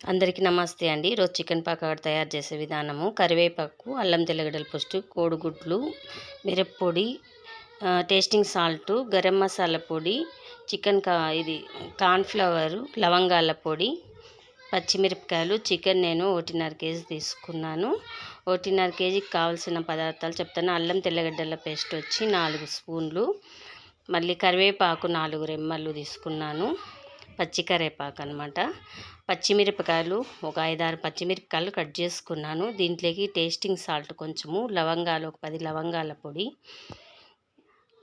అందరికీ నమస్తే అండి. ఈరోజు చికెన్ పకోడీ తయారు చేసే విధానము కరివేపాకు అల్లం తెల్లగడ్డల పోస్ట్ కోడిగుడ్లు మిరప్పొడి టేస్టింగ్ సాల్ట్ గరం మసాలా పొడి చికెన్ కా ఇది కార్న్ఫ్లవర్ లవంగాల పొడి పచ్చిమిరపకాయలు చికెన్ నేను ఒకటిన్నర కేజీ తీసుకున్నాను. ఒకటిన్నర కేజీకి కావాల్సిన పదార్థాలు చెప్తాను. అల్లం తెల్లగడ్డల పేస్ట్ వచ్చి నాలుగు స్పూన్లు మళ్ళీ కరివేపాకు నాలుగు రెమ్మలు తీసుకున్నాను. పచ్చికరేపాకు అనమాట పచ్చిమిరపకాయలు ఒక ఐదారు పచ్చిమిరపకాయలు కట్ చేసుకున్నాను. దీంట్లోకి టేస్టింగ్ సాల్ట్ కొంచెము లవంగాలు ఒక పది లవంగాల పొడి.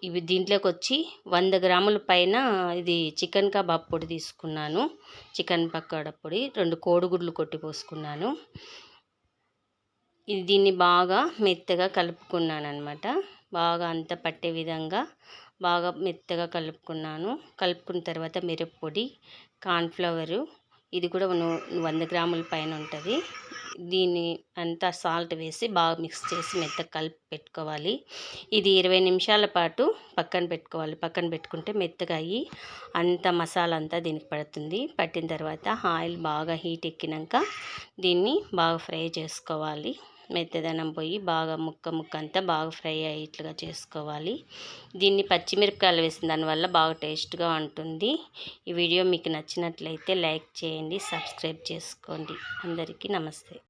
ఇవి దీంట్లోకి వచ్చి వంద గ్రాముల పైన ఇది చికెన్ కబాబ్ పొడి తీసుకున్నాను. చికెన్ పకోడా పొడి రెండు కోడిగుడ్లు కొట్టి పోసుకున్నాను. ఇది దీన్ని బాగా మెత్తగా కలుపుకున్నాను అనమాట బాగా అంత పట్టే విధంగా బాగా మెత్తగా కలుపుకున్నాను. కలుపుకున్న తర్వాత మిరప్పొడి కార్న్ఫ్లవరు ఇది కూడా వంద గ్రాముల పైన ఉంటుంది. దీన్ని అంతా సాల్ట్ వేసి బాగా మిక్స్ చేసి మెత్తగా కలిపి పెట్టుకోవాలి. ఇది ఇరవై నిమిషాల పాటు పక్కన పెట్టుకోవాలి. పక్కన పెట్టుకుంటే మెత్తగా అయ్యి అంత మసాలా అంతా దీనికి పడుతుంది. పట్టిన తర్వాత ఆయిల్ బాగా హీట్ ఎక్కినాక దీన్ని బాగా ఫ్రై చేసుకోవాలి. మెత్తదనం పోయి బాగా ముక్క ముక్క అంతా బాగా ఫ్రై అయ్యేట్లుగా చేసుకోవాలి. దీన్ని పచ్చిమిరపకాయలు వేసిన దానివల్ల బాగా టేస్ట్గా ఉంటుంది. ఈ వీడియో మీకు నచ్చినట్లయితే లైక్ చేయండి సబ్స్క్రైబ్ చేసుకోండి. అందరికీ నమస్తే.